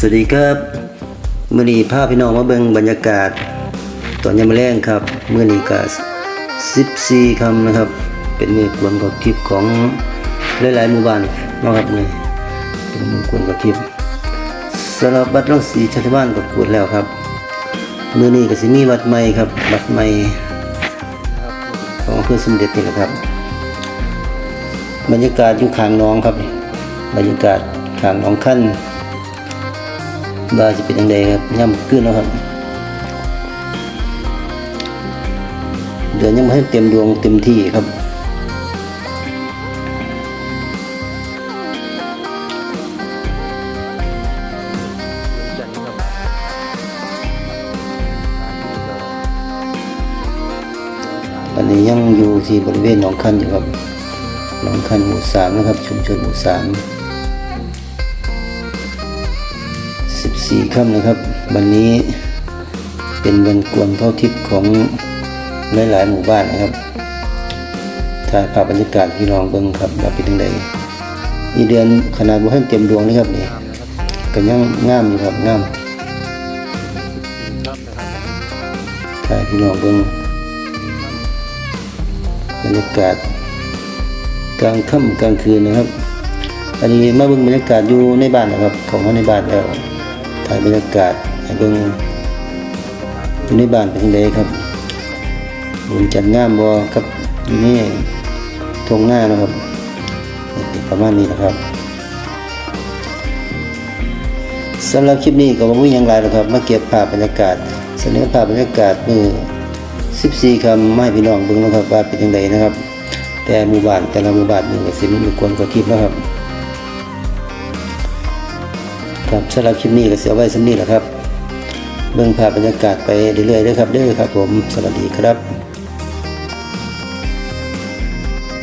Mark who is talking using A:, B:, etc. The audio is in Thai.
A: สวัสดีครับมื่อนี้พาพพี่น้องมาเบิ่งบรรยากาศ ตอนยามแรงครับมื่อนี้ก็14คำนะครับ เป็นมือกวนกับคลิปของหลายๆหมู่บ้านนาะครับนี่เป็นมือกวนกับคลิปสำหรับบัตรรังสีชาติบ้านก็กดแล้วครับมื่อนี้ก็สิมีบัตรใหม่ครับบัตรใหม่ของเพื่อสมเด็จนี่แหละครับ บรรยากาศอยู่ข้างน้องครับนี่บรรยากาศข้างน้องขั้น บาจะเป็นยังไงครับย่ำขึ้นแล้วครับเดือนยังไม่ให้เต็มดวงเต็มที่ครับอันนี้ยังอยู่ที่บริเวณหนองคันอยู่ครับหนองคันหมู่สามนะครับ ชุมชนหมู่สาม 14ค่ำนะครับ วันนี้เป็นวันกวนเท่าทิพย์ของหลายๆหมู่บ้านนะครับถ่ายภาพบรรยากาศพี่น้องเบิ่งครับว่าเป็นยังไงนี่เดือนขนาดบ่ให้เต็มดวงนี่ครับนี่ก็ยังงามอยู่ครับงามถ่ายพี่น้องเบิ่งบรรยากาศกลางค่ำกลางคืนนะครับ อันนี้มาเบิ่งบรรยากาศอยู่ในบ้านนะครับ ของมาในบ้านแล้ว ถ่ายบรรยากาศให้เบิ่งอยู่ในบ้านเป็นยังไงครับบุญจัดงามบ่ครับอยู่นี่ทงหน้านะครับประมาณนี้นะครับสำหรับคลิปนี้ก็บ่มีหยังหลายหรอกครับ มาเก็บภาพบรรยากาศ เสนอภาพบรรยากาศมือ14คำมาให้พี่น้องเบิ่งนะครับว่าเป็นยังไงนะครับ แต่หมู่บ้านแต่ละหมู่บ้านนี่ก็สิมีกวนกว่าคลิปนะครับ ครับสำหรับคลิปนี้ก็เสียไว้สำนี้แหละครับ เบื้องภาพบรรยากาศไปเรื่อยๆด้อครับเด้อครับผม สวัสดีครับ